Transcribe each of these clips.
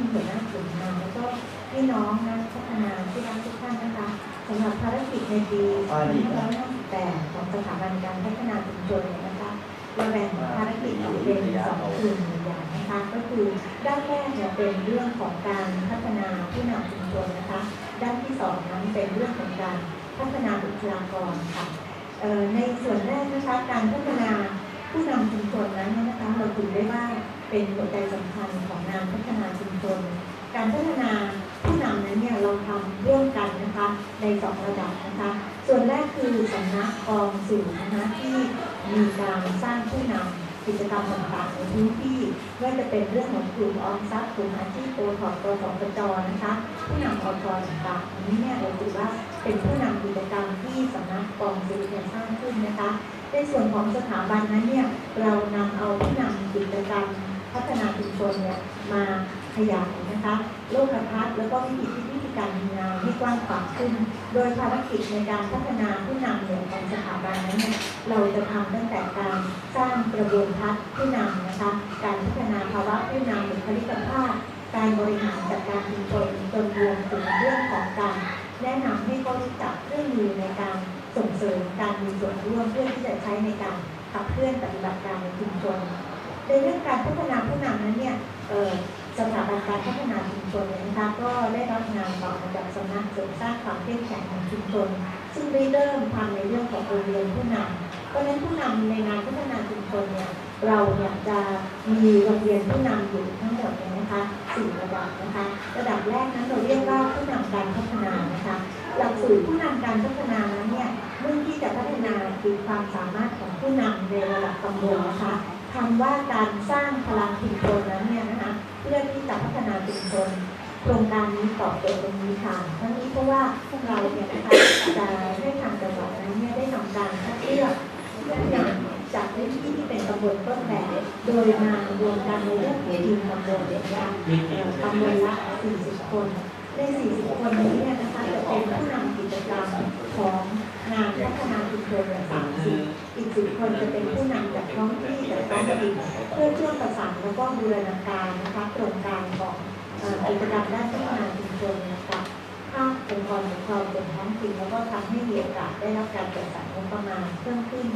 มีหัวหน้ากลุ่มงานแล้วก็พี่น้องนักพัฒนาที่รักทุกท่านนะคะสำหรับภารกิจในปี2558ของสถาบันการพัฒนาชุมชนนะคะเราแบ่งภารกิจออกเป็นสองกลุ่มใหญ่นะคะก็คือด้านแรกเนี่ยเป็นเรื่องของการพัฒนาผู้นำชุมชนนะคะด้านที่สองนั้นเป็นเรื่องของการพัฒนาบุคลากรค่ะในส่วนแรกนะคะการพัฒนาผู้นำชุมชนนั้นเนี่ยนะคะเราถือได้ว่า เป็นหัวใจสำคัญของงานพัฒนาชุมชน การพัฒนาผู้นำนั้นเนี่ยเราทำร่วมกันนะคะในสองระดับนะคะ ส่วนแรกคือสำนักกองสื่อนะคะที่มีการสร้างผู้นำกิจกรรมต่างๆในพื้นที่ไม่ว่าจะเป็นเรื่องของกลุ่มออมทรัพย์กลุ่มอาชีพโอทอปตัวสองประจรนะคะ ผู้นำอทต่างๆอันนี้เนี่ยเราถือว่าเป็นผู้นำกิจกรรมที่สำนักกองสื่อเนี่ยสร้างขึ้นนะคะในส่วนของสถาบันนั้นเนี่ยเรานำเอาผู้นำกิจกรรม พัฒนาชุมชนเนี่ยมาขยายนะคะโลกทัศน์แล้วก็วิธีคิดวิธีการทำงานให้กว้างขวางขึ้น โดยภารกิจในการพัฒนาผู้นำเนี่ยของสถาบันนั้นเนี่ยเราจะทำตั้งแต่การสร้างกระบวนทัศน์ผู้นำนะคะการพัฒนาภาวะผู้นำบุคลิกภาพ การบริหารจัดการชุมชนจนรวมถึงเรื่องของการแนะนำให้เขารู้จักเครื่องมือในการส่งเสริมการมีส่วนร่วมเพื่อที่จะใช้ในการขับเคลื่อนปฏิบัติการในชุมชน ในเรื่องการพัฒนาผู้นำนั้นเนี่ยสถาบันการพัฒนาชุมชนเนี่ยนะคะก็ได้รับงานต่อมาจากสำนักเสริมสร้างความเข้มแข็งของชุมชน ซึ่งได้เริ่มทำในเรื่องของโรงเรียนผู้นำเพราะฉะนั้นผู้นำในงานพัฒนาชุมชนเนี่ยเราเนี่ยจะมีโรงเรียนผู้นำอยู่ทั้งหมดเนี่ยนะคะสี่ระดับนะคะ ระดับแรกนั้นเราเรียกว่าผู้นำการพัฒนานะคะหลักสูตรผู้นำการพัฒนานั้นเนี่ยมุ่งที่จะพัฒนาคือความสามารถของผู้นำในระดับตำบลนะคะ คำว่าการสร้างพลังชุมชนนั้นเนี่ยนะคะเพื่อที่จะพัฒนาชุมชนโครงการนี้ตอบโจทย์ตรงนี้ค่ะทั้งนี้เพราะว่าพวกเราเนี่ยนะคะจะให้ทางจังหวัดนั้นเนี่ยได้ทำการคัดเลือกผู้นำจากพื้นที่ที่เป็นตำบลต้นแบบโดยมารวมกันในเรื่องของทีมตำบลเนี่ยนะคะเอ่อตำบลละ40 คนใน 40 คนนี้เนี่ยนะคะจะเป็นผู้นำกิจกรรมของ งานพัฒนาชุมชนเนี่ย30อีก10คนจะเป็นผู้นำจากท้องที่จากท้องถิ่นเพื่อเชื่อมประสานแล้วก็บูรณาการนะคะโครงการของอ่อกิจกรรมด้านพัฒนาชุมชนนะคะภาคองค์กรปกครองส่วนท้องถิ่นแล้วก็ทำให้มีโอกาสได้รับการจัดสรรงบประมาณเพิ่มขึ้น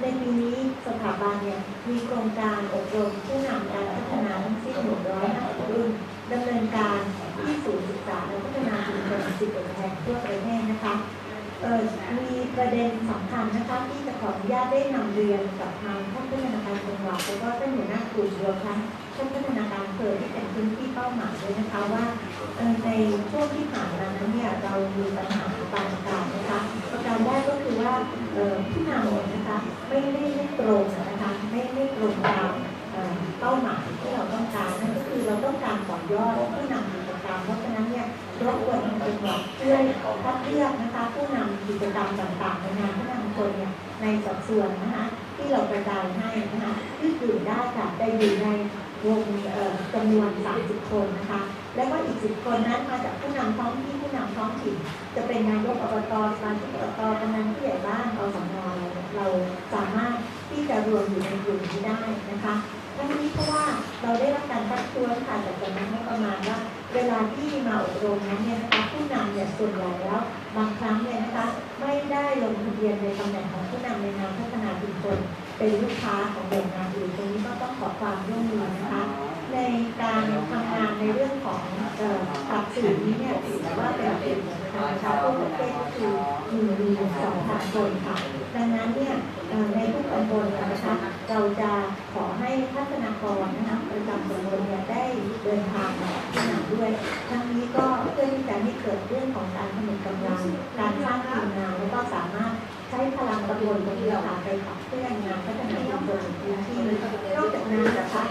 ในปีนี้สถาบันเนี่ยมีโครงการอบรมผู้นำการพัฒนาทั้งสิ้น150รุ่นดำเนินการที่ศูนย์ศึกษาและพัฒนาชุมชน11แห่งทั่วประเทศนะคะ มีประเด็นสำคัญนะคะที่จะขออนุญาตได้นำเรียนกับทางท่านพัฒนาการจังหวัดแล้วก็ท่านหัวหน้ากลุ่มรวมทั้งท่านพัฒนาการอำเภอที่เป็นพื้นที่เป้าหมายด้วยนะคะว่าในช่วงที่ผ่านมานั้นเนี่ยเรามีปัญหาบางประการนะคะประการแรกก็คือว่าผู้นำเนี่ยนะคะไม่ไม่ไม่ตรงนะคะไม่ไม่ตรงตามเอ่อเป้าหมายที่เราต้องการนั่นก็คือเราต้องการต่อยอดผู้นำ รรมเพราะฉะนั้นเนี่ยรบกวนทางจังหวัดช่วยคัดเลือกนะคะ ผู้นำกิจกรรมต่างๆในงานผู้นำคนเนี่ยในสัดส่วนนะคะที่เรากระจายให้นะคะที่อื่ได้ค่ะได้อยู่ในวงเอ่อจำนวน 30 คนนะคะ แล้วก็อีก 10 คนนั้นมาจากผู้นำท้องที่ผู้นำท้องถิ่นจะเป็นนายกอบตสมาชิกอบตกำนันผู้ใหญ่บ้านอสมอะไรเนี่ยเราสามารถที่จะรวมอยู่ในกลุ่มนี้ได้นะคะทั้งนี้เพราะว่าเราได้รับการทักท้วงค่ะจากสำนักงบประมาณว่า เวลาที่มาอบรมนั้นเนี่ยนะคะผู้นำเนี่ยส่วนใหญ่แล้ว บางครั้งเนี่ยนะคะไม่ได้ลงทะเบียนในตำแหน่งของผู้นำในนามพัฒนาชุมชนเป็นลูกค้าของหน่วยงานอื่นตรงนี้ก็ต้องขอความร่วมมือนะคะ ในการทำงานในเรื่อง ของเอ่อปรับสื่อนี้เนี่ยถือว่าเป็นเรื่องสำคัญนะคะทั่วประเทศก็คือหนึ่งหมื่นสองพันคนค่ะ ดังนั้นเนี่ยในทุกตำบลเนี่ยนะคะเราจะขอให้พัฒนากรนะคะประจำตำบลเนี่ยได้เดินทางมาที่นังด้วย ทั้งนี้ก็เพื่อที่จะให้เกิดเรื่องของการผนึกกำลังการสร้างทีมงานแล้วก็สามารถ ช้พลังตำบลตรงนี้ค่ะไปขับเคลื่อนงานพัฒนาชุมชนในพื้นที่นอกจากนั้นนะคะ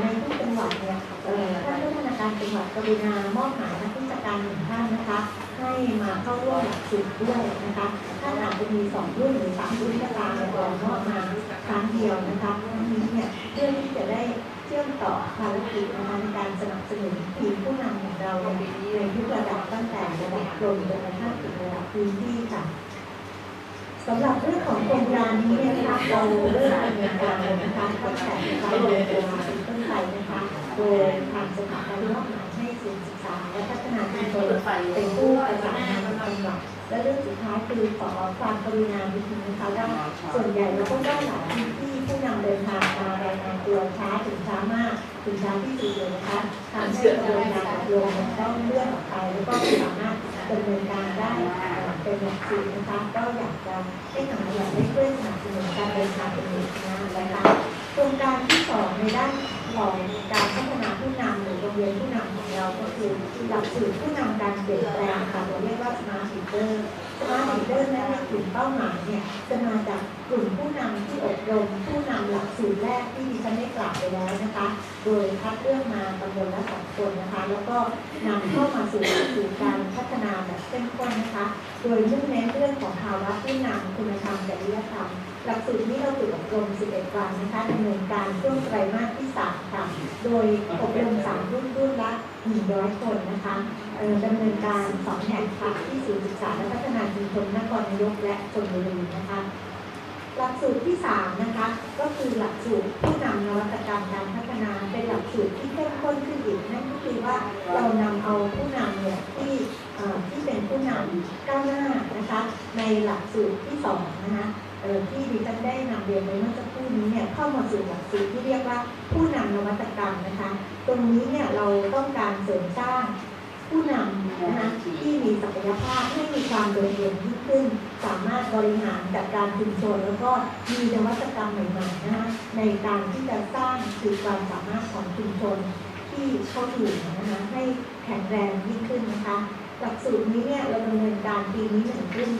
ในทุกจังหวัดเนี่ยเอ่อท่านพัฒนาการจังหวัดกรุณามอบหมายนักวิชาการหนึ่งท่านนะคะ ให้มาเข้าร่วมหลักสูตรด้วยนะคะท่านอาจจะมีสองรุ่นหรือสามรุ่นก็ตามแต่เรามอบมาครั้งเดียวนะคะทั้งนี้เนี่ยเพื่อที่จะได้เชื่อมต่อภารกิจนะคะในการสนับสนุนทีมผู้นำของเราในทุกระดับตั้งแต่ระดับกรมจนกระทั่งถึงระดับพื้นที่ค่ะ สำหรับเรื่องของโครงการนี้เนี่ยนะคะเราเริ่มดำเนินการเลยนะคะตั้งแต่ปลายเดือนตุลาคมเป็นต้นไปนะคะโดยทางสถาบันมอบหมายให้เป็นผู้ประสานงานของจังหวัดและเรื่องสุดท้ายคือขอความกรุณาดิฉันนะคะว่าส่วนใหญ่เราก็ได้หลายพื้นที่ผู้นำเดินทางมารายงานตัวช้าถึงช้ามากถึงช้าที่สุดเลยนะคะทำให้กระบวนการอบรมเนี่ยต้องเลื่อนออกไปแล้วก็ เป็นหลักสูตรนะคะ ก็อยากจะให้หน่วยงหวัดได้ช่อนสนับสนุนการเดินทางเป็นหลักนะนะคะโครงการที่สองในด้าน ของการพัฒนาผู้นำหรือโรงเรียนผู้นำของเราก็คือหลักสูตรผู้นำการเปลี่ยนแปลงค่ะเราเรียกว่า Smart Leader Smart Leader นั้นในกลุ่มเป้าหมายเนี่ยจะมาจากกลุ่มผู้นำที่อบรม ผู้นำหลักสูตรแรกที่ดิฉันได้กล่าวไปแล้วนะคะ โดยคัดเลือกมาตำบลละสองคนนะคะ แล้วก็นำเข้ามาสู่หลักสูตรการพัฒนาแบบเข้มข้นนะคะ โดยมุ่งเน้นเรื่องของภาวะผู้นำคุณธรรมจริยธรรมหลักสูตรนี้เราฝึกอบรม 11 วันนะคะดำเนินการช่วงไตรมาสที่ ยอบรม3รุ่นรุ่นละ100คนนะคะดำเนินการ2แห่งค่ะที่ศูนย์ศึกษาและพัฒนาชุมชนนครนายกและชลบุรีนะคะ หลักสูตรที่3นะคะก็คือหลักสูตรผู้นำนวัตกรรมการพัฒนาเป็นหลักสูตรที่เข้มข้นขึ้นอีกนั่นก็คือว่าเรานำเอาผู้นำเนี่ยที่ที่เป็นผู้นำก้าวหน้านะคะในหลักสูตรที่2นะคะ ที่ดิฉันได้นำเรียนไปเมื่อสักครู่นี้เนี่ยเข้ามาสู่หลักสูตรที่เรียกว่าผู้นำนวัตกรรมนะคะ ตรงนี้เนี่ยเราต้องการเสริมสร้างผู้นำนะคะที่มีศักยภาพให้มีความโดดเด่นยิ่งขึ้น สามารถบริหารจัดการชุมชนแล้วก็มีนวัตกรรมใหม่ๆนะคะในการที่จะสร้างขีดความสามารถของชุมชนที่เขาอยู่นะคะให้แข็งแรงยิ่งขึ้นนะคะ หลักสูตรนี้เนี่ยเราดำเนินการปีนี้หนึ่งรุ่น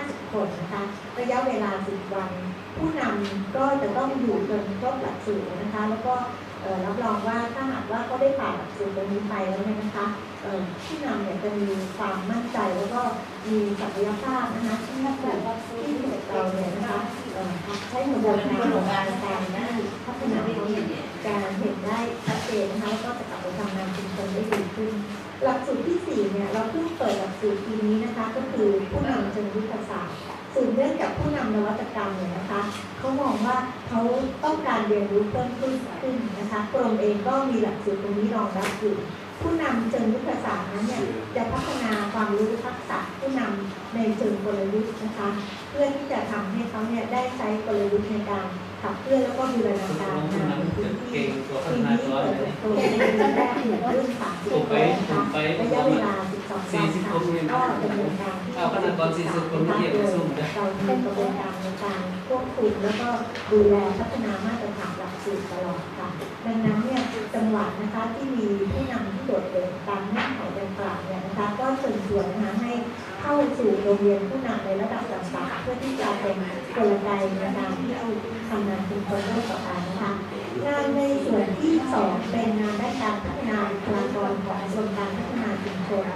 50 คนนะคะระยะเวลา 10 วัน ผู้นำก็จะต้องอยู่จนครบหลักสูตรนะคะ แล้วก็รับรองว่าถ้าหากว่าเขาได้ผ่านหลักสูตรตรงนี้ไปแล้วเนี่ยนะคะผู้นำเนี่ยจะมีความมั่นใจแล้วก็มีศักยภาพนะคะที่แบบว่าที่เราเนี่ยนะคะใช้หัวใจในการในการพัฒนาเขาเนี่ยจะเห็นได้ชัดเจนนะคะแล้วก็จะกลับไปทำงานชุมชนได้ดีขึ้น หลักสูตรที่ 4 เนี่ย เราเพิ่งเปิดหลักสูตรปีนี้นะคะ ก็คือผู้นำเชิงยุทธศาสตร์สืบเนื่องจากผู้นำนวัตกรรมเนี่ยนะคะเขามองว่าเขาต้องการเรียนรู้เพิ่มขึ้นขึ้นนะคะกรมเองก็มีหลักสูตรตรงนี้รองรับอยู่ผู้นำเชิงยุทธศาสตร์นั้นเนี่ยจะพัฒนาความรู้ทักษะผู้นำในเชิงกลยุทธ์นะคะ เพื่อที่จะทำให้เขาเนี่ยได้ใช้กลยุทธ์ในการ ขับเคลื่อนแล้วก็บูรณาการงานในพื้นที่เก่งกว่าพัปีฒนานี้กรเปิดโตในรุ่นแรกหนึ่งรุ่นสามสิบกคไปนนะระยะเวลา12วันค่ะก็ดำเนินการที่เอาพนักงาน40คนมาเทียบกับซุ่มนะเรามีกระบวนการในการควบคุมแล้วก็ดูแลพัฒนามาตรฐานหลักสูตรตลอดค่ะดังนั้นเนี่ยจังหวัดนะคะที่มีผู้นำที่โดดเด่นตามเงื่อนไขดังกล่าวเนี่ยนะคะก็เชิญชวนนะคะให้เข้าสู่โรงเรียนผู้นำในระดับต่างๆเพื่อที่จะเป็นกลไกในการที่เรา ทำงานชุมชนร่วมกับกันนะคะ งานในส่วนที่สองเป็นงานด้านการพัฒนาบุคลากรของกรมการพัฒนาชุมชน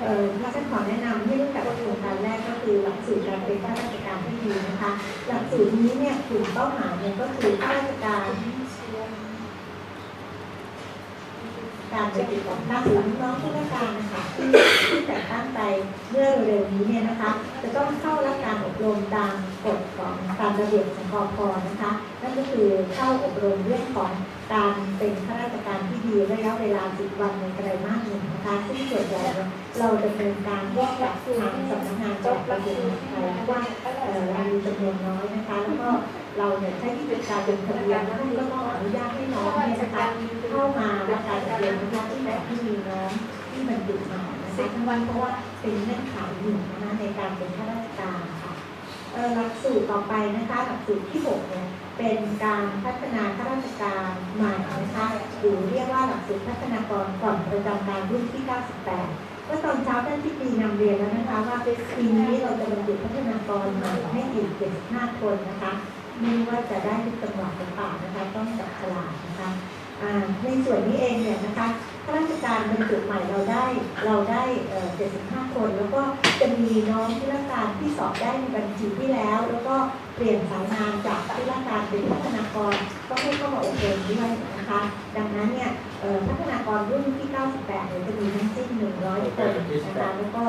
เอ่อที่ฉันขอแนะนำให้รู้จักโครงการแรกก็คือหลักสูตรการเป็นข้าราชการที่ดีนะคะ หลักสูตรนี้เนี่ยกลุ่มเป้าหมายเนี่ยก็คือข้าราชการการปฏิบัติหน้าที่น้องผู้ราชการนะคะที่แต่ตั้งไปเมื่อเร็วๆนี้เนี่ยนะคะ จะต้องเข้ารับ การอบรมตามกฎของตามระเบียบของกพนะคะ นั่นก็คือเข้าอบรมเรื่องของการเป็นข้าราชการที่ดีระยะเวลา 10 วันในไตรมาสหนึ่งนะคะซึ่งส่วนใหญ่เนี่ยเราดำเนินการร่วมกับทางสำนักงานจังหวัดประจุไทยเพราะว่าเออเรามีจำนวนน้อยนะคะ แล้วก็เราเนี่ยใช้วิธีการลงทะเบียนแล้วก็ต้องอนุญาตให้น้องเนี่ยนะคะเข้ามารับการอบรมนะคะที่แต่ที่มีน้องที่มันจุมานะคะทั้งวันเพราะว่าเป็นเงื่อนไขหนึ่งนะคะในการเป็นข้าราชการค่ะหลักสูตรต่อไปนะคะหลักสูตรที่หกเนี่ยเป็นการพัฒนาข้าราชการใหม่นะคะหรือเรียกว่าหลักสูตรพัฒนากรก่อนประจำการรุ่นที่ 98เมื่อตอนเช้าท่านที่ปีนำเรียนแล้วนะคะว่าปีนี้เราจะบรรจุพัฒนากรใหม่ให้อีก 75 คนนะคะไม่รู้ว่าจะได้ทุกจังหวัดหรือเปล่านะคะต้องจับฉลากนะคะอ่าในส่วนนี้เองเนี่ยนะคะ ข้าราชการบรรจุใหม่เราได้เราได้75 คน แล้วก็จะมีน้องที่ราชการที่สอบได้ในบัญชีที่แล้ว แล้วก็เปลี่ยนสายงานจากที่ราชการเป็นพัฒนากรก็ให้เข้ามาอบรมด้วยนะคะ ดังนั้นเนี่ยพัฒนากรรุ่นที่ 98เนี่ยจะมีทั้งสิ้น100คนนะคะแล้วก็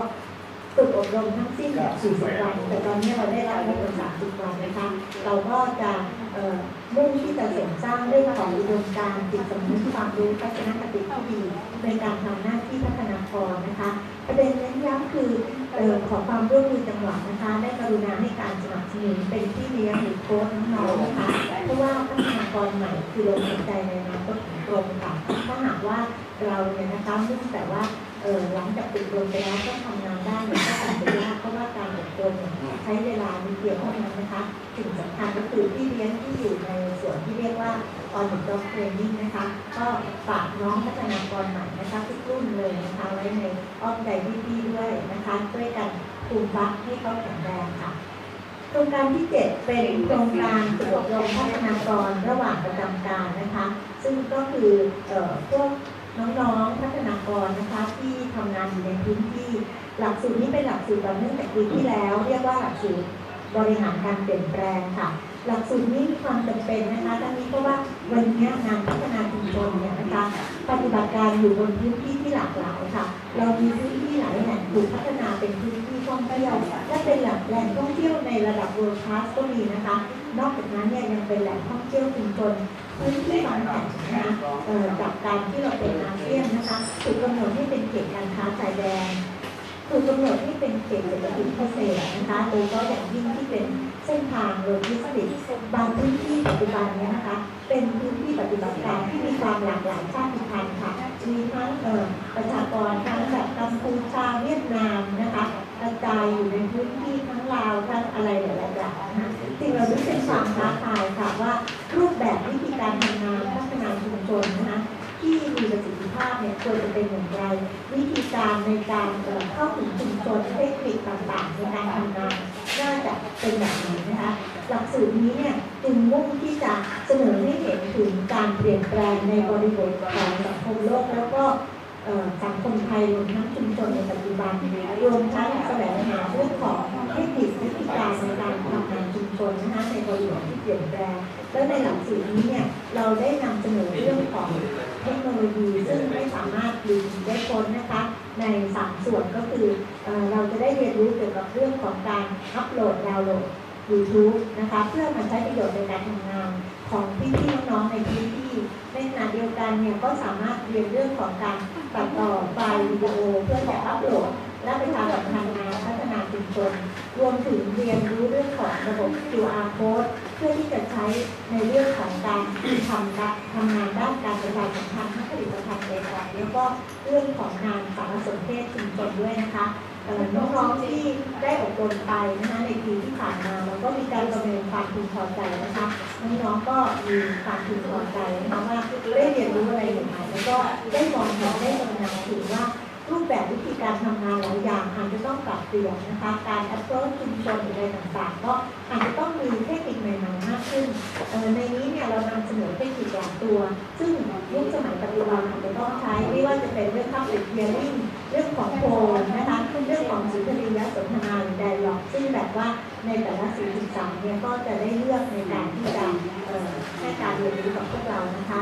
ฝึกอบรมทั้งสิ้น40วันแต่ตอนนี้เราได้รับไม่เกิน30วันนะคะ เราก็จะเอ่อมุ่งที่จะเสริมสร้างเรื่องของอุดมการณ์จิตสำนึกความรู้ทัศนคติที่ดีในการทำหน้าที่พัฒนากรนะคะขประเด็นเน้นย้ำคือเอ่อขอความร่วมมือจังหวัดนะคะ ได้กรุณาให้การสนับสนุนเป็นที่เลี้ยงหรือโค้ชน้องๆนะคะเพราะว่าพัฒนากรใหม่คือลมหายใจในอนาคตของกรมค่ะถ้าหากว่าเราเนี่ยนะคะมุ่งแต่ว่า เออหลังจากติดรมไปแล้วก็ทำงานได้เนี่ก็อาจจะยากเพราะว่าการอบรมเนี่ยใช้เวลานิดเดียวเท่านั้นนะคะสิ่งสำคัญก็คือที่เลี้ยงที่อยู่ในส่วนที่เรียกว่า on the job training นะคะ ก็ฝากน้องพัฒนากรใหม่นะคะทุกรุ่นเลยนะคะไว้ในอ้อมใจพี่ๆด้วยนะคะช่วยกันปลูกฟักให้เขาแข็งแรงค่ะโครงการที่ 7 เป็นโครงการฝึกอบรมพัฒนากรระหว่างประจำการนะคะ ซึ่งก็คือเอ่อพวก น้องๆพัฒนากรนะคะที่ทำงานอยู่ในพื้นที่ หลักสูตรนี้เป็นหลักสูตรต่อเนื่องจากปีที่แล้ว เรียกว่าหลักสูตรบริหารการเปลี่ยนแปลงค่ะ หลักสูตรนี้มีความจำเป็นนะคะทั้งนี้เพราะว่าวันนี้งานพัฒนาชุมชนเนี่ยนะคะ ปฏิบัติการอยู่บนพื้นที่ที่หลากหลายค่ะ เรามีพื้นที่หลายแห่งถูกพัฒนาเป็นพื้นที่ท่องเที่ยวและเป็นแหล่งแหล่งท่องเที่ยวในระดับ world class ก็มีนะคะ นอกจากนั้นเนี่ยยังเป็นแหล่งท่องเที่ยวชุมชนพื้นที่บางแห่งนะคะจากการที่เราเป็นอาเซียนนะคะถูกกำหนดให้เป็นเขตการค้าชายแดนถูกกำหนดให้เป็นเขตเศรษฐกิจพิเศษนะคะโดยเฉพาะอย่างยิ่งที่เป็น เส้นทางโลจิสติกส์บางพื้นที่ปัจจุบันเนี้นะคะ เป็นพื้นที่ปฏิบัติการที่มีความหลากหลายชาติพันธุ์ค่ะมีทั้งเอ่อประชากรทั้งแบบกัมพูชาเวียดนามนะคะกระจายอยู่ในพื้นที่ทั้งลาวทั้งอะไรหลายๆอย่างนะคะสิ่งเหล่านี้เป็นความท้าทายค่ะว่ารูปแบบวิธีการทำงานพัฒนาชุมชนนะคะที่มีประสิทธิภาพเนี่ยควรจะเป็นอย่างไร วิธีการในการเอ่อเข้าถึงชุมชนเทคนิคต่างๆในการทำงาน น่าจะเป็นแบบไหนนะคะหลักสูตรนี้เนี่ยจึงมุ่งที่จะเสนอให้เห็นถึงการเปลี่ยนแปลงในบริบทของสังคมโลกแล้วก็สังคมไทยรวมทั้งชุมชนในปัจจุบันรวมทั้งแสวงหาเรื่องของเทคนิควิธีการในการทำงานชุมชนนะคะในบริบทที่เปลี่ยนแปลงแล้วในหลักสูตรนี้เนี่ยเราได้นำเสนอเรื่องของเทคโนโลยีซึ่งไม่สามารถลืมได้พ้นนะคะ ในสามส่วนก็คือเอเราจะได้เรียนรู้เกี่ยวกับเรื่องของการอัปโหลดดาวน์โหลด YouTube นะคะเพื่อมาใช้ประโยชน์ในการทำงานของพี่ๆน้องๆในพื้นที่ในขณะเดียวกันเนี่ยก็สามารถเรียนเรื่องของการตัดต่อไฟล์วิดีโอเพื่อจะอัปโหลด และประชาสัมพันธ์งานพัฒนาชุมชนรวมถึงเรียนรู้เรื่องของระบบ QR code พื่อที่จะใช้ในเรื่องของการทำาทำงานด้านการประชาสัมพันธ์ทั้งผลิตภัณฑ์ใดๆแล้วก็เรื่องของงานสารสนเทศชุมชนด้วยนะคะน้องๆที่ได้อบรมไปนะคะในปีที่ผ่านมาเราก็มีการประเมินความพึงพอใจนะคะน้องๆก็มีความพึงพอใจนะคะว่าได้เรียนรู้อะไรใหม่แล้วก็ได้มองเห็นได้ตระหนักถึงว่า รูปแบบวิธีการทำงานหลายอย่างอาจจะต้องปรับเปลี่ยนนะคะ การ approach ชุมชนอะไรต่างๆก็อาจจะต้องมีเทคนิคใหม่ๆมากขึ้น ในนี้เนี่ยเรานำเสนอเทคนิคหลายตัว ซึ่งยุคสมัยปัจจุบันอาจจะต้องใช้ไม่ว่าจะเป็นเรื่อง public hearing เรื่องของโพลนะคะเรื่องของสุนทรียสนทนาหรือ dialogue ซึ่งแบบว่าในแต่ละสื่อศึกษาเนี่ยก็จะได้เลือกในการที่จะให้การเรียนรู้กับพวกเรานะคะ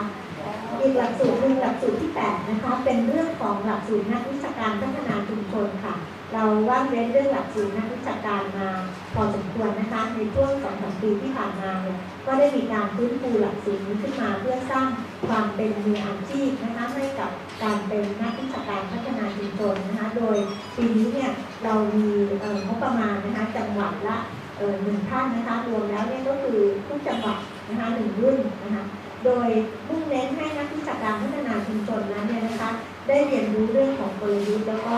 อีกหลักสูตรหนึ่งหลักสูตรที่8นะคะเป็นเรื่องของหลักสูตรนักวิชาการพัฒนาชุมชนค่ะ เราว่างเว้นเรื่องหลักสูตรนักวิชาการมาพอสมควรนะคะในช่วงสองสามปีที่ผ่านมาเนี่ยก็ได้มีการฟื้นฟูหลักสูตรนี้ขึ้นมาเพื่อสร้างความเป็นมืออาชีพนะคะให้กับการเป็นนักวิชาการพัฒนาชุมชนนะคะโดยปีนี้เนี่ยเรามีงบประมาณนะคะจังหวัดละหนึ่งท่านนะคะรวมแล้วเนี่ยก็คือทุกจังหวัดนะคะหนึ่งรุ่นนะคะ โดยมุ่งเน้นให้นักวิชาการพัฒนาชุมชนนั้นเนี่ยนะคะได้เรียนรู้เรื่องของกลยุทธ์แล้วก็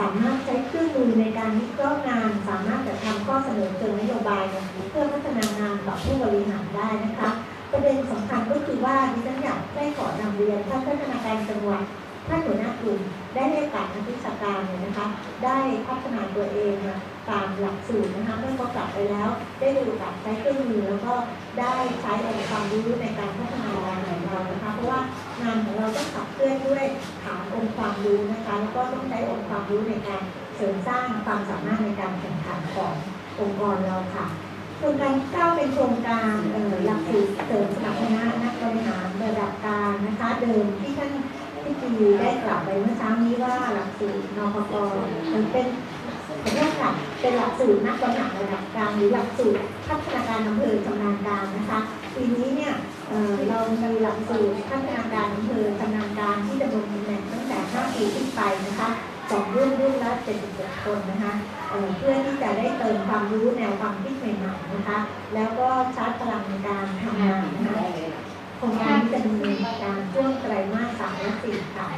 สามารถใช้เครื่องมือในการวิเคราะห์งาน สามารถจะทำข้อเสนอเชิงนโยบายเนี่ยเพื่อพัฒนางานต่อผู้บริหารได้นะคะ ประเด็นสำคัญก็คือว่าดิฉันอยากได้ขอนำเรียนท่านพัฒนาการจังหวัด ท่านหัวหน้ากลุ่มได้ให้โอกาสนักวิชาการเนี่ยนะคะ ได้พัฒนาตัวเองนะตามหลักสูตรนะคะเมื่อเขากลับไปแล้ว ได้มีโอกาสใช้เครื่องมือแล้วก็ได้ใช้องค์ความรู้ในการพัฒนางานของเรานะคะ เพราะว่างานของเราต้องขับเคลื่อนด้วยฐานองค์ความรู้นะคะ แล้วก็ต้องใช้องค์ความรู้ในการเสริมสร้างความสามารถในการแข่งขันขององค์กรเราค่ะโครงการที่เก้าเป็นโครงการหลักสูตรเสริมสมรรถนะนักบริหารระดับกลางนะคะ เดิมที่ท่าน ที่ปีได้กล่าวไปเมื่อเช้านี้ว่าหลักสูตรนพกมันเป็นขอโทษค่ะเป็นหลักสูตรนักบริหารระดับกลางหรือหลักสูตรพัฒนาการอำเภอชำนาญการนะคะปีนี้เนี่ยเรามีหลักสูตรพัฒนาการอำเภอชำนาญการที่ดำรงตำแหน่งตั้งแต่ 5 ปีขึ้นไปนะคะสองรุ่นรุ่นละ77คนนะคะเเพื่อที่จะได้เติมความรู้แนวความคิดใหม่ๆนะคะ แล้วก็ชาร์จพลังในการทำงานนะคะโครงการที่จะดำเนินการช่วง 10ค่ะ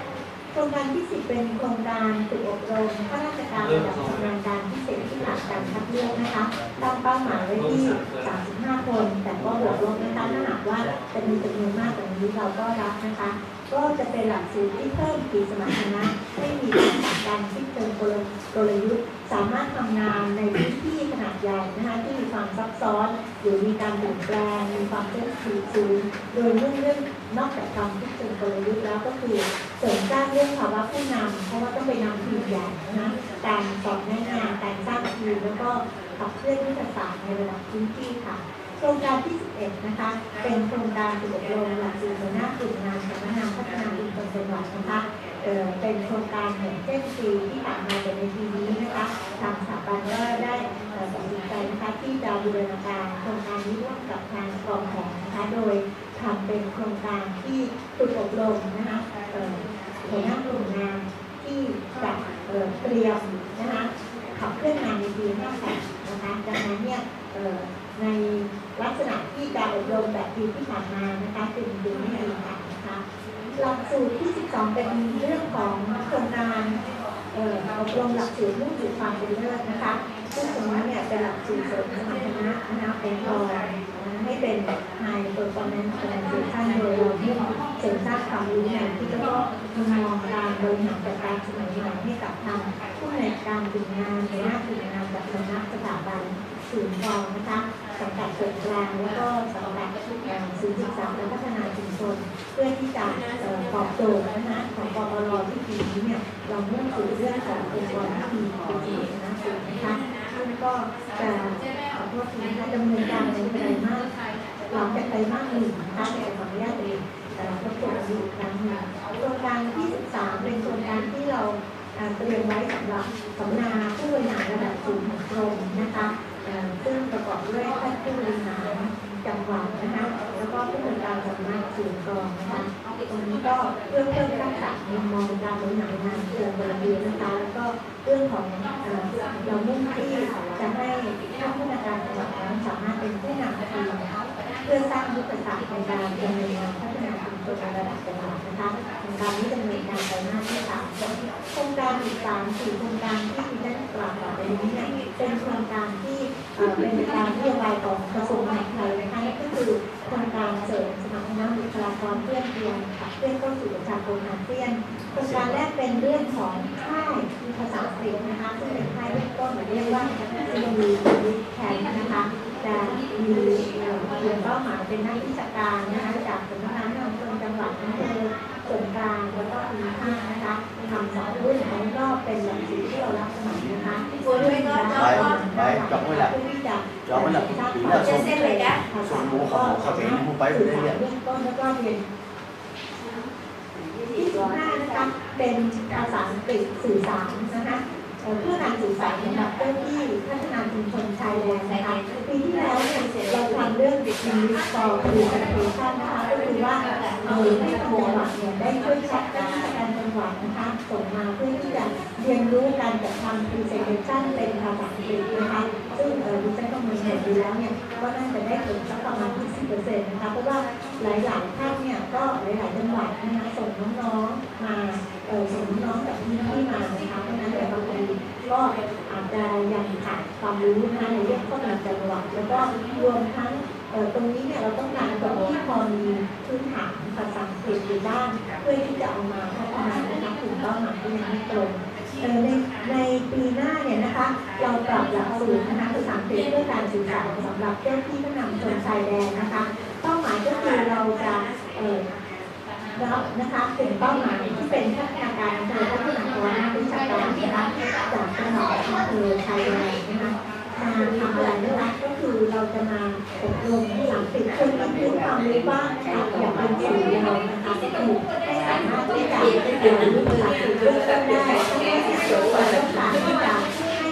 โครงการที่สิบเป็นโครงการฝึกอบรมข้าราชการระดับชำนาญการพิเศษที่หลักการคัดเลือกนะคะตั้งเป้าหมายไว้ที่ 35 คน แต่ก็บวกลบนะคะถ้าหากว่าจะมีจำนวนมากกว่านี้เราก็รับนะคะ ก็จะเป็นหลักสูตรที่เพิ่มขีสมรรถนะให้มีการคิดเชิงกลกลยุทธ์ สามารถทำงานในพื้นที่ขนาดใหญ่นะคะที่มีความซับซ้อนหรือมีการเปลี่ยนแปลงมีความเชื่อถือสูงโดยมุ่งเรื่องนอกจากความคิดเชิงกลยุทธ์แล้วก็คือเสริมสร้างเรื่องภาวะผู้นำเพราะว่าต้องไปนำทีมใหญ่นะคะการสอนแนะงานการสร้างทีมแล้วก็ขับเคลื่อนยุทธศาสตร์ในระดับพื้นที่ค่ะ โครงการที่ 11 นะคะ เป็นโครงการฝึกอบรมหลักสูตรหัวหน้ากลุ่มงานสำนักงานพัฒนาชุมชนจังหวัดนะคะเออเป็นโครงการเหมือนเช่นปีที่ผ่านมาแต่ในปีนี้นะคะทางสถาบันก็ได้ตัดสินใจนะคะที่จะบูรณาการโครงการนี้ร่วมกับทางกองแผนนะคะ โดยทำเป็นโครงการที่ฝึกอบรมนะคะเหัวหน้ากลุ่มงานที่จะเอ่อเตรียมนะคะขับเคลื่อนงานในปี 58 นะคะ ดังนั้นเนี่ยเออใน ลักษณะที่การอบรมแบบปีที่ผ่านมานะคะจึงดูไม่ดีค่ะนะคะหลักสูตรที่ 12 เป็นเรื่องของโครงการเอ่ออบรมหลักสูตรมุ่งสู่ความเป็นเลิศนะคะซึ่งตรงนี้เนี่ยเป็นหลักสูตรเสริมสมรรถนะนะคะเป็นกองให้เป็น High Performance Organization โดยเราเพื่เสริมสร้างความรู้ในที่แล้วก็มุมมองการบริหารจัดการสมัยใหม่ให้กับทางผู้ในการกลุ่มงานในหน้ากลุ่งานจากสำนักสถาบันศูนย์กองนะคะ สังกัดส่วนกลางแล้วก็สังกัดเอ่อศูนย์ศึกษาและพัฒนาชุมชนเพื่อที่จะตอบโจทย์นะคะของปปรที่ปีนี้เนี่ยเรามุ่งสู่เรื่องขององค์กรที่มีคุณภาพนะสูงนะคะซึ่งก็จะขอโทษทีนะคะดำเนินการในไตรมาสหลังจากไตรมาสหนึ่งนะคะในขออนุญาตเองเอ่อทบทวนอีกครั้งหนึ่งโครงการที่13เป็นโครงการที่เราเตรียมไว้สำหรับสัมมนาผู้บริหารระดับสูงของกรมนะคะ ซึ่งประกอบด้วยท่านผู้บริหารจังหวัดนะคะแล้วก็ผู้บริการสำนักสื่อกรองนะคะตรงนี้ก็เพื่อเพิ่มทักษะมุมมองการบริหารงานเชิงบริเวณนะคะแล้วก็เรื่องของเรามุ่งที่จะให้ท่านผู้บริการจังหวัดนั้นสามารถเป็นผู้นำทีมเพื่อสร้างยุทธศาสตร์ในการดำเนินงานพัฒนาชุมชนในระดับจังหวัดนะคะโครงการนี้ดำเนินการไปหน้าที่สามโครงการอีกสามสี่โครงการที่ที่ได้กล่าวต่อไปนี้เนี่ยเป็นโครงการที่ เป็นตามนโยบายของกระทรวงมหาดไทยนะคะนั่นก็คือโครงการเสริมสมรรถนะบุคลากรเพื่อนเรียนเคลื่อนเข้าสู่ประชาคมอาเซียนโครงการแรกเป็นเรื่องของค่ายภาษาอังกฤษนะคะซึ่งเป็นค่ายเริ่มต้นเรียกว่าซีดีวิแคนนะคะจะมีเป้าหมายเป็นนักวิชาการนะคะจากสำนักงานนำชนจังหวัดอำเภอ ส่วนกลางแล้วก็ภูมิภาคนะคะทำสองรุ่นแล้วก็เป็นหลักสูตรที่เรารับสมัครนะคะไปไปจบไว้ละเพื่อที่จะจบไว้ละปีหน้าส่งส่งหมูของหมูเข้าไปหมูไปเรื่อยเบื้องต้นแล้วก็เรียนที่สิบห้านะคะเป็นภาษาอังกฤษสื่อสารนะคะเอ่อเพื่อการสื่อสารสำหรับเจ้าที่พัฒนาชุมชนชายแดนนะคะปีที่แล้วเนี่ยเราทำเรื่อง English for Education นะคะก็คือว่า เออให้ทางจังหวัดเนี่ยได้ช่วยชักเจ้าราชการจังหวัดนะคะส่งมาเพื่อที่จะเรียนรู้การจัดทำ presentation เป็นภาษาอังกฤษนะคะซึ่งเออดิฉันก็มีเห็นดูแล้วเนี่ยก็น่าจะได้ผลสักประมาณ20%นะคะเพราะว่าหลายๆท่านเนี่ยก็หลายๆจังหวัดนะคะส่งน้องๆมาเอ่อส่งน้องๆจากพื้นที่มานะคะเพราะฉะนั้นแต่บางทีก็อาจจะยังขาดความรู้นะคะในเรื่องข้อมูลจังหวัดแล้วก็รวมทั้งตรงนี้เนี่ยเราต้องการคนที่พอมี พื้นฐานภาษาอังกฤษอยู่บ้างเพื่อที่จะเอามาพัฒนานะคะกลุ่มเป้าหมายที่ยังไม่ตรงเออในในปีหน้าเนี่ยนะคะ เราปรับหลักสูตรนะคะภาษาอังกฤษเพื่อการสื่อสารสำหรับเจ้าที่ผู้นำชนชายแดนนะคะ เป้าหมายก็คือเราจะเอ่อรับนะคะกลุ่มเป้าหมายที่เป็นพัฒนาการอำเภอพัฒนากรนักวิชาการนะคะจากจังหวัดอำเภอชายแดน นะคะมาทำอะไรนะคะก็คือเราจะมาอบรมหลังติดคนที่มีความรู้บ้างนะคะอย่างเป็นสื่อเรานะคะก็คือให้สามารถที่จะเรียนรู้ภาษาสื่อเรื่องต้นได้ทั้งในที่สุดเรต้องการที่จะ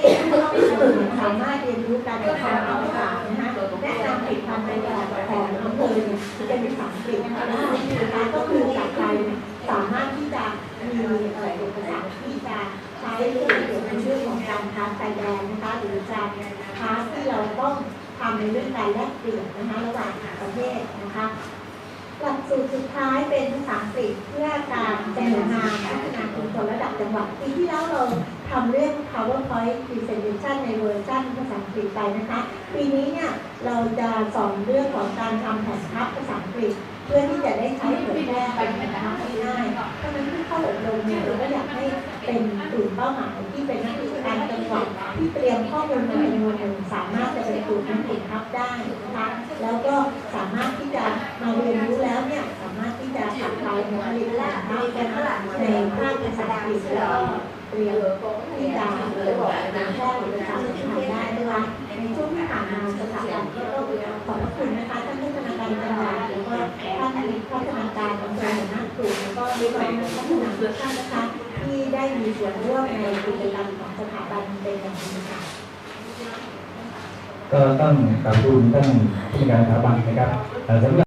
ให้ผู้เข้าถึงสามารถเรียนรู้การจัดการภาษานะคะแนะนำผลิตภัณฑ์ในตลาดของอำเภอเนี่ยเป็นภาษาอังกฤษนะคะ ในเรื่องการแลกเปลี่ยนนะคะระหว่างประเทศนะคะหลักสูตรสุดท้ายเป็นภาษาอังกฤษเพื่อการเสนองาพัฒนาชุมชนระดับจังหวัดปีที่แล้วเราทำเรื่อง PowerPoint Presentation ในเวอร์ชันภาษาอังกฤษไปนะคะ ปีนี้เนี่ยเราจะสอนเรื่องของการทำแผนพับภาษาอังกฤษ เพื่อที่จะได้ใช้เผยแพร่ไปนะคะง่ายเพราะฉะนั้นที่เข้าอบรมเนี่ยเราก็อยากให้เป็นกลุ่มเป้าหมายที่เป็นนักวิชาการจังหวัดที่เตรียมข้อมูลมาจำนวนหนึ่งสามารถจะเป็นกลุ่มนักกิจทับได้นะคะแล้วก็สามารถที่จะมาเรียนรู้แล้วเนี่ยสามารถที่จะขับไล่ผลิตและทำเป็นในภาคภาษาอังกฤษแล้วก็เตรียมที่จะเผยแพร่หรือประชาสัมพันธ์ได้นะคะในช่วงที่ผ่านมาสถาบันก็ต้องขอบพระคุณนะคะท่านผู้ชำนาการจังหวัดแล้วก็ท่านอดีตผู้ชนาการอำเภอหน้ากลุ่มแล้วก็มีรองพัฒนาทุกท่านนะคะ ที่ได้มีส่วนร่วมในกิจกรรมของสถาบันเป็นอย่างดีค่ะก็ต้องขอบคุณท่านผู้ในวยการสถาบันนะครับสำหรับ